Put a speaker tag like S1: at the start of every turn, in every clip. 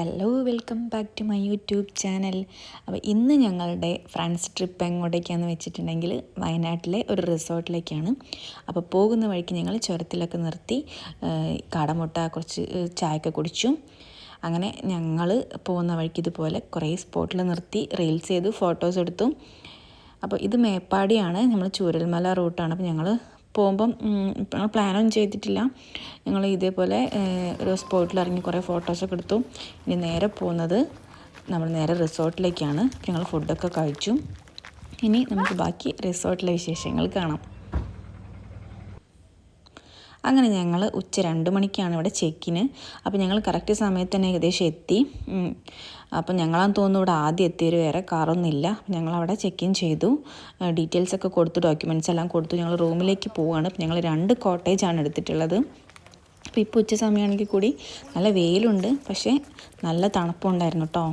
S1: Hello welcome back to my YouTube channel അപ്പോൾ ഇന്ന് ഞങ്ങളുടെ ഫ്രണ്ട്സ് ട്രിപ്പ് എങ്ങോട്ടേക്കാന്ന് വെച്ചിട്ടുണ്ടെങ്കിൽ വയനാട്ടിലെ ഒരു റിസോർട്ടിലേക്കാണ്. അപ്പോൾ പോകുന്ന വഴിക്ക് ഞങ്ങൾ ചുരത്തിലൊക്കെ നിർത്തി കടമുട്ട കുറച്ച് ചായയൊക്കെ കുടിച്ചു. അങ്ങനെ ഞങ്ങൾ പോകുന്ന വഴിക്ക് ഇതുപോലെ കുറേ സ്പോട്ടിൽ നിർത്തി റീൽസ് ചെയ്തു ഫോട്ടോസ് എടുത്തു. അപ്പോൾ ഇത് മേപ്പാടിയാണ് നമ്മൾ ചൂരൽമല റൂട്ടാണ്. അപ്പോൾ ഞങ്ങൾ പോകുമ്പം ഞങ്ങൾ പ്ലാനൊന്നും ചെയ്തിട്ടില്ല. ഞങ്ങൾ ഇതേപോലെ ഒരു സ്പോട്ടിൽ ഇറങ്ങി കുറേ ഫോട്ടോസൊക്കെ എടുത്തു. ഇനി നേരെ പോകുന്നത് നമ്മൾ നേരെ റിസോർട്ടിലേക്കാണ് ഞങ്ങൾ ഫുഡൊക്കെ കഴിച്ചു. ഇനി നമുക്ക് ബാക്കി റിസോർട്ടിലെ വിശേഷങ്ങൾ കാണാം. അങ്ങനെ ഞങ്ങൾ ഉച്ച രണ്ട് മണിക്കാണ് ഇവിടെ ചെക്കിന് അപ്പോൾ ഞങ്ങൾ കറക്റ്റ് സമയത്ത് തന്നെ ഏകദേശം എത്തി. അപ്പം ഞങ്ങളാന്ന് തോന്നുന്നു ഇവിടെ ആദ്യം എത്തിയൊരു വേറെ കാറൊന്നുമില്ല ഞങ്ങൾ അവിടെ ചെക്ക് ഇൻ ചെയ്തു ഡീറ്റെയിൽസ് ഒക്കെ കൊടുത്തു ഡോക്യുമെന്റ്സ് എല്ലാം കൊടുത്തു. ഞങ്ങൾ റൂമിലേക്ക് പോവുകയാണ് ഞങ്ങൾ രണ്ട് കോട്ടേജാണ് എടുത്തിട്ടുള്ളത്. അപ്പോൾ ഇപ്പോൾ ഉച്ച സമയമാണെങ്കിൽ കൂടി നല്ല വെയിലുണ്ട്. പക്ഷേ നല്ല തണുപ്പുണ്ടായിരുന്നു കേട്ടോ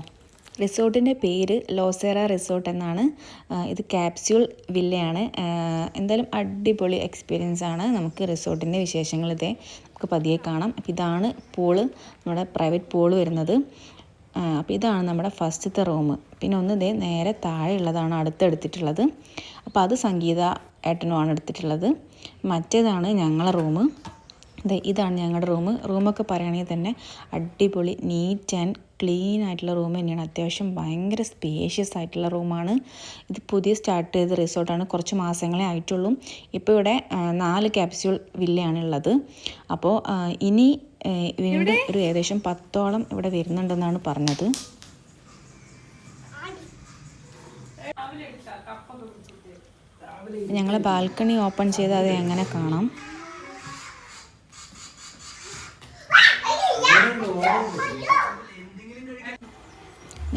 S1: റിസോർട്ടിന്റെ പേര് ലോസേറ റിസോർട്ട് എന്നാണ്. ഇത് ക്യാപ്സ്യൂൾ വില്ലയാണ്. എന്തായാലും അടിപൊളി എക്സ്പീരിയൻസ് ആണ് നമുക്ക് റിസോർട്ടിന്റെ വിശേഷങ്ങൾ ഇതേ. നമുക്ക് പതിയെ കാണാം. അപ്പോൾ ഇതാണ് പൂൾ നമ്മുടെ പ്രൈവറ്റ് പൂൾ വരുന്നത്. അപ്പോൾ ഇതാണ് നമ്മുടെ ഫസ്റ്റത്തെ റൂം പിന്നെ ഒന്ന് ഇതേ നേരെ താഴെയുള്ളതാണ് അടുത്തെടുത്തിട്ടുള്ളത് അപ്പോൾ അത് സംഗീത ഏട്ടനുമാണ് എടുത്തിട്ടുള്ളത്. മറ്റേതാണ് ഞങ്ങളെ റൂം ഇതാണ് ഞങ്ങളുടെ റൂം. റൂമൊക്കെ പറയുകയാണെങ്കിൽ തന്നെ അടിപൊളി നീറ്റ് ആൻഡ് ക്ലീൻ ആയിട്ടുള്ള റൂം തന്നെയാണ്. അത്യാവശ്യം ഭയങ്കര സ്പേഷ്യസ് ആയിട്ടുള്ള റൂമാണ് ഇത് പുതിയ സ്റ്റാർട്ട് ചെയ്ത റിസോർട്ടാണ് കുറച്ച് മാസങ്ങളെ ആയിട്ടുള്ളൂ. ഇപ്പോൾ ഇവിടെ നാല് ക്യാപ്സ്യൂൾ വില്ലയാണ് ഉള്ളത്. അപ്പോൾ ഇനി ഇവിടെ ഒരു ഏകദേശം പത്തോളം ഇവിടെ വരുന്നുണ്ടെന്നാണ് പറഞ്ഞത്. ഞങ്ങളെ ബാൽക്കണി ഓപ്പൺ ചെയ്ത് അത് എങ്ങനെ കാണാം?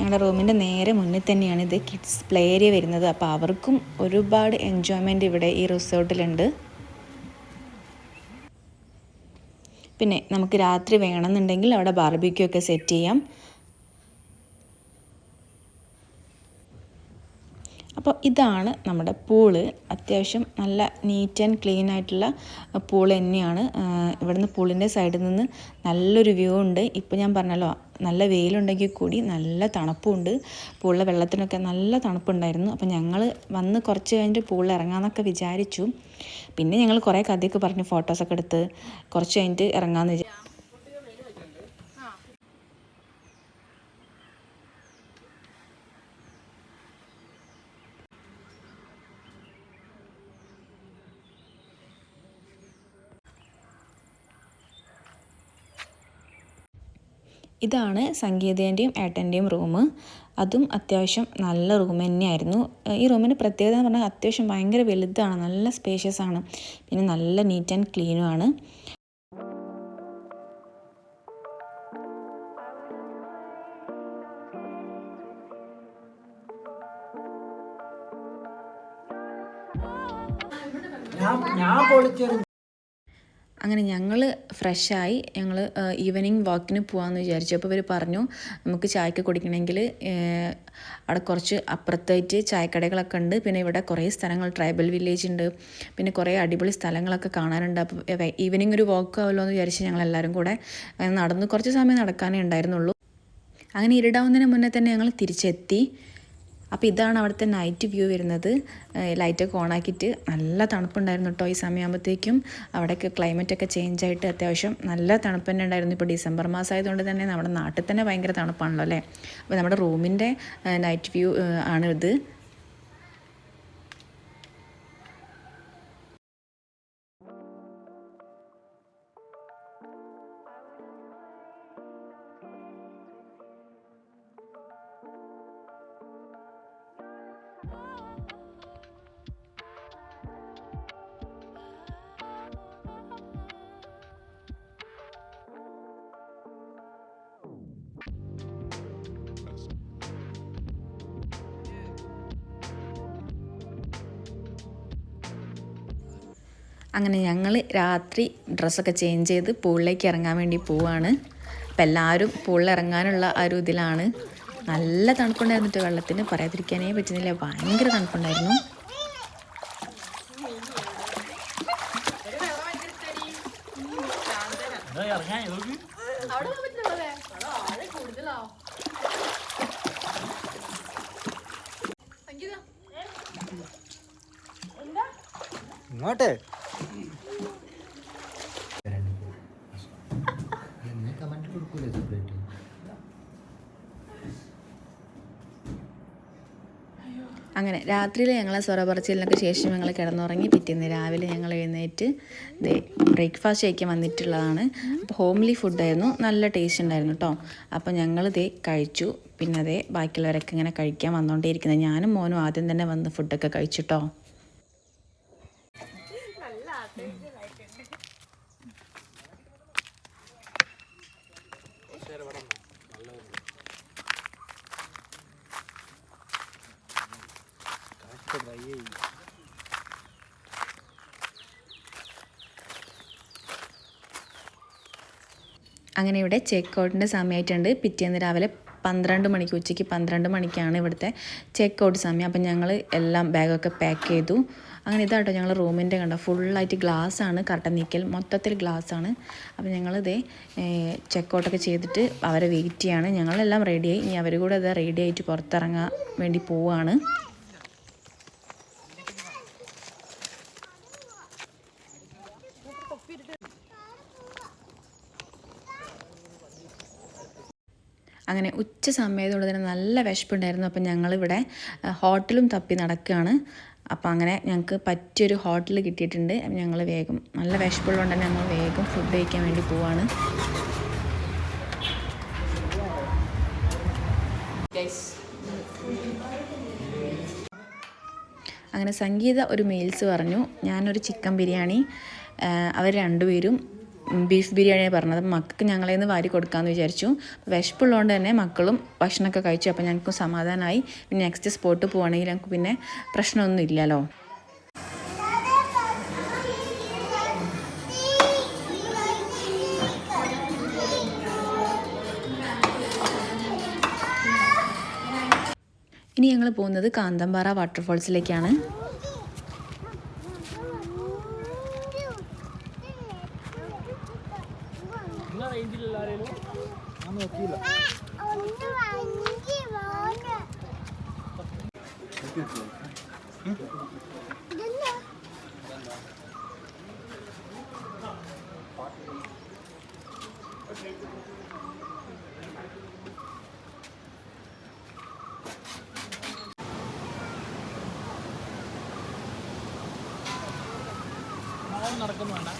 S1: ഞങ്ങളുടെ റൂമിന്റെ നേരെ മുന്നിൽ തന്നെയാണ് ഇത് കിഡ്സ് പ്ലേ ഏരിയ വരുന്നത്. അപ്പോൾ അവർക്കും ഒരുപാട് എൻജോയ്മെന്റ് ഇവിടെ ഈ റിസോർട്ടിലുണ്ട്. പിന്നെ നമുക്ക് രാത്രി വേണമെന്നുണ്ടെങ്കിൽ അവിടെ ബാർബിക്യൂ സെറ്റ് ചെയ്യാം. അപ്പോൾ ഇതാണ് നമ്മുടെ പൂൾ. അത്യാവശ്യം നല്ല നീറ്റ് ആൻഡ് ക്ലീൻ ആയിട്ടുള്ള പൂൾ തന്നെയാണ്. ഇവിടുന്ന് പൂളിന്റെ സൈഡിൽ നിന്ന് നല്ലൊരു വ്യൂ ഉണ്ട്. ഇപ്പോൾ ഞാൻ പറഞ്ഞല്ലോ നല്ല വെയിലുണ്ടെങ്കിൽ കൂടി നല്ല തണുപ്പുണ്ട്. പൂളിലെ വെള്ളത്തിനൊക്കെ നല്ല തണുപ്പുണ്ടായിരുന്നു. അപ്പോൾ ഞങ്ങൾ വന്ന് കുറച്ച് കഴിഞ്ഞിട്ട് പൂളിൽ ഇറങ്ങാമെന്നൊക്കെ വിചാരിച്ചു. പിന്നെ ഞങ്ങൾ കുറേ കഥയൊക്കെ പറഞ്ഞ് ഫോട്ടോസൊക്കെ എടുത്ത് കുറച്ച് കഴിഞ്ഞിട്ട് ഇറങ്ങാമെന്ന് വിചാരിച്ചു ഇതാണ് സംഗീതേന്റെയും ഏട്ടന്റെയും റൂം. അതും അത്യാവശ്യം നല്ല റൂം തന്നെയായിരുന്നു. ഈ റൂമിന്റെ പ്രത്യേകത എന്ന് പറഞ്ഞാൽ അത്യാവശ്യം ഭയങ്കര വലുതാണ് നല്ല സ്പേഷ്യസ് ആണ് പിന്നെ നല്ല നീറ്റ് ആൻഡ് ക്ലീനും ആണ്.
S2: ഞാൻ ഞാൻ പൊളിച്ചൊരു
S1: അങ്ങനെ ഞങ്ങൾ ഫ്രഷായി ഞങ്ങൾ ഈവനിങ് വാക്കിന് പോകാമെന്ന് വിചാരിച്ചു. അപ്പോൾ ഇവർ പറഞ്ഞു നമുക്ക് ചായക്ക് കുടിക്കണമെങ്കിൽ അവിടെ കുറച്ച് അപ്പുറത്തായിട്ട് ചായക്കടകളൊക്കെ ഉണ്ട്. പിന്നെ ഇവിടെ കുറേ സ്ഥലങ്ങൾ ട്രൈബൽ വില്ലേജ് ഉണ്ട്. പിന്നെ കുറേ അടിപൊളി സ്ഥലങ്ങളൊക്കെ കാണാനുണ്ട്. അപ്പോൾ ഈവനിങ് ഒരു വാക്ക് ആവുമല്ലോ എന്ന് വിചാരിച്ച് ഞങ്ങൾ എല്ലാവരും കൂടെ നടന്ന് കുറച്ച് സമയം നടക്കാനേ ഉണ്ടായിരുന്നുള്ളൂ. അങ്ങനെ ഇരുടാവുന്നതിന് മുന്നേ തന്നെ ഞങ്ങൾ തിരിച്ചെത്തി. അപ്പോൾ ഇതാണ് അവിടുത്തെ നൈറ്റ് വ്യൂ വരുന്നത്. ലൈറ്റൊക്കെ ഓൺ ആക്കിയിട്ട് നല്ല തണുപ്പുണ്ടായിരുന്നു കേട്ടോ ഈ സമയമാകുമ്പോഴത്തേക്കും അവിടെയൊക്കെ ക്ലൈമറ്റൊക്കെ ചേഞ്ച് ആയിട്ട് അത്യാവശ്യം നല്ല തണുപ്പ് തന്നെ ഉണ്ടായിരുന്നു. ഇപ്പോൾ ഡിസംബർ മാസം ആയതുകൊണ്ട് തന്നെ നമ്മുടെ നാട്ടിൽ തന്നെ ഭയങ്കര തണുപ്പാണല്ലോ അല്ലേ? അപ്പോൾ നമ്മുടെ റൂമിന്റെ നൈറ്റ് വ്യൂ ആണ് ഇത് അങ്ങനെ ഞങ്ങൾ രാത്രി ഡ്രസ്സൊക്കെ ചേഞ്ച് ചെയ്ത് പൂളിലേക്ക് ഇറങ്ങാൻ വേണ്ടി പോവാണ്. അപ്പം എല്ലാവരും പൂളിൽ ഇറങ്ങാനുള്ള ആ ഒരു ഇതിലാണ്. നല്ല തണുപ്പുണ്ടായിരുന്നിട്ട് വെള്ളത്തിന് പറയാതിരിക്കാനേ പറ്റുന്നില്ല. ഭയങ്കര തണുപ്പുണ്ടായിരുന്നു.
S2: ഇങ്ങോട്ടേ.
S1: അങ്ങനെ രാത്രിയിൽ ഞങ്ങൾ സ്വറ പറച്ചിലിനൊക്കെ ശേഷം ഞങ്ങൾ കിടന്നുറങ്ങി പിറ്റേന്ന് രാവിലെ ഞങ്ങൾ എഴുന്നേറ്റ് ദേ ബ്രേക്ക്ഫാസ്റ്റ് കഴിക്കാൻ വന്നിട്ടുള്ളതാണ്. അപ്പോൾ ഹോംലി ഫുഡായിരുന്നു നല്ല ടേസ്റ്റ് ഉണ്ടായിരുന്നു കേട്ടോ അപ്പോൾ ഞങ്ങൾ ദേ കഴിച്ചു. പിന്നെ അതേ ബാക്കിയുള്ളവരൊക്കെ ഇങ്ങനെ കഴിക്കാൻ വന്നുകൊണ്ടേയിരിക്കുന്നത് ഞാനും മോനും ആദ്യം തന്നെ വന്ന് ഫുഡൊക്കെ കഴിച്ചിട്ടോ അങ്ങനെ ഇവിടെ ചെക്ക് ഔട്ടിന്റെ സമയമായിട്ടുണ്ട്. പിറ്റേന്ന് രാവിലെ പന്ത്രണ്ട് മണിക്ക് ഉച്ചയ്ക്ക് പന്ത്രണ്ട് മണിക്കാണ് ഇവിടുത്തെ ചെക്ക് ഔട്ട് സമയം. അപ്പം ഞങ്ങൾ എല്ലാം ബാഗൊക്കെ പാക്ക് ചെയ്തു. അങ്ങനെ ഇതാട്ടോ ഞങ്ങൾ റൂമിന്റെ കണ്ടോ? ഫുള്ളായിട്ട് ഗ്ലാസ് ആണ് കർട്ടൻ നീക്കൽ മൊത്തത്തിൽ ഗ്ലാസ് ആണ്. അപ്പം ഞങ്ങളിതേ ചെക്ക് ഔട്ടൊക്കെ ചെയ്തിട്ട് അവരെ വെയിറ്റ് ചെയ്യാണ്. ഞങ്ങളെല്ലാം റെഡിയായി ഇനി അവർ കൂടെ അത് റെഡി ആയിട്ട് പുറത്തിറങ്ങാൻ വേണ്ടി പോവാണ്. അങ്ങനെ ഉച്ച സമയത്തോടെ തന്നെ നല്ല വിശപ്പുണ്ടായിരുന്നു. അപ്പം ഞങ്ങളിവിടെ ഹോട്ടലും തപ്പി നടക്കുകയാണ്. അപ്പോൾ അങ്ങനെ ഞങ്ങൾക്ക് പറ്റിയൊരു ഹോട്ടൽ കിട്ടിയിട്ടുണ്ട്. അപ്പം ഞങ്ങൾ വേഗം നല്ല വിശപ്പുള്ളതുകൊണ്ട് തന്നെ ഞങ്ങൾ വേഗം ഫുഡ് കഴിക്കാൻ വേണ്ടി പോവാണ്. അങ്ങനെ സംഗീത ഒരു മീൽസ് പറഞ്ഞു. ഞാനൊരു ചിക്കൻ ബിരിയാണി അവർ രണ്ടുപേരും ബീഫ് ബിരിയാണിയാണ് പറഞ്ഞത്. മക്കൾക്ക് ഞങ്ങളെ വാരി കൊടുക്കാമെന്ന് വിചാരിച്ചു. വിശപ്പുള്ളതുകൊണ്ട് തന്നെ മക്കളും ഭക്ഷണമൊക്കെ കഴിച്ചു. അപ്പോൾ ഞങ്ങൾക്ക് സമാധാനമായി പിന്നെ നെക്സ്റ്റ് സ്പോട്ട് പോവുകയാണെങ്കിൽ ഞങ്ങൾക്ക് പിന്നെ പ്രശ്നമൊന്നും ഇല്ലല്ലോ. ഇനി ഞങ്ങൾ പോകുന്നത് കാന്തമ്പാറ വാട്ടർഫോൾസിലേക്കാണ് റേഞ്ചിലുള്ള ഞാൻ നടക്കുന്നു വേണ്ട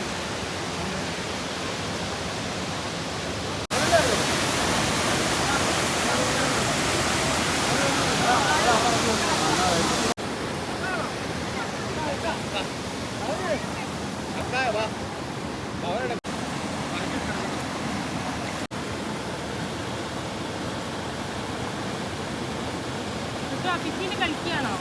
S1: കളിക്കുകയാണോ?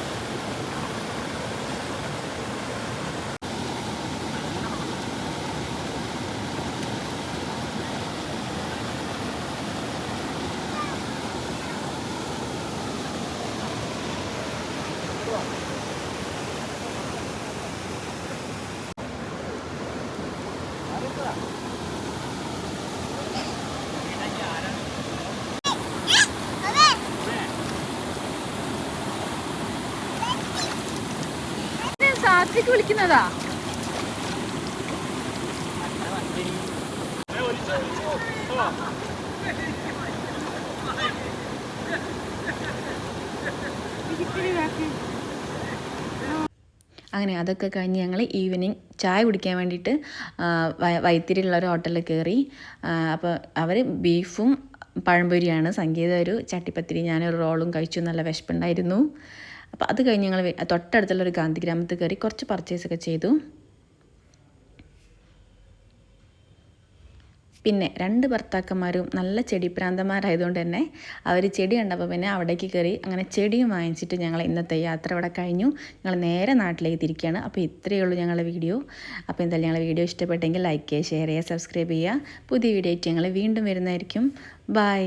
S1: സാത്വിക്ക് വിളിക്കുന്നതാ? അങ്ങനെ അതൊക്കെ കഴിഞ്ഞ് ഞങ്ങൾ ഈവനിങ് ചായ കുടിക്കാൻ വേണ്ടിയിട്ട് വൈത്തിരിയിലുള്ള ഒരു ഹോട്ടലിൽ കയറി അപ്പോൾ അവർ ബീഫും പഴംപൊരിയാണ്. സംഗീത ഒരു ചട്ടിപ്പത്തിരി ഞാനൊരു റോളും കഴിച്ചു. നല്ല വിശപ്പുണ്ടായിരുന്നു. അപ്പോൾ അത് കഴിഞ്ഞ് ഞങ്ങൾ തൊട്ടടുത്തുള്ള ഒരു ഗാന്ധി ഗ്രാമത്തിൽ കയറി കുറച്ച് പർച്ചേസ് ഒക്കെ ചെയ്തു. പിന്നെ രണ്ട് ഭർത്താക്കന്മാരും നല്ല ചെടിപ്രാന്തന്മാരായതുകൊണ്ട് തന്നെ അവർ ചെടി കണ്ടപ്പോൾ പിന്നെ അവിടേക്ക് കയറി അങ്ങനെ ചെടിയും വാങ്ങിച്ചിട്ട് ഞങ്ങൾ ഇന്നത്തെ യാത്ര അവിടെ കഴിഞ്ഞു. ഞങ്ങൾ നേരെ നാട്ടിലേക്ക് തിരിക്കുകയാണ് അപ്പോൾ ഇത്രയേ ഉള്ളൂ ഞങ്ങളുടെ വീഡിയോ. അപ്പോൾ എന്തായാലും ഞങ്ങളുടെ വീഡിയോ ഇഷ്ടപ്പെട്ടെങ്കിൽ ലൈക്ക് ചെയ്യുക ഷെയർ ചെയ്യുക സബ്സ്ക്രൈബ് ചെയ്യുക. പുതിയ വീഡിയോ ആയിട്ട് ഞങ്ങൾ വീണ്ടും വരുന്നതായിരിക്കും. ബൈ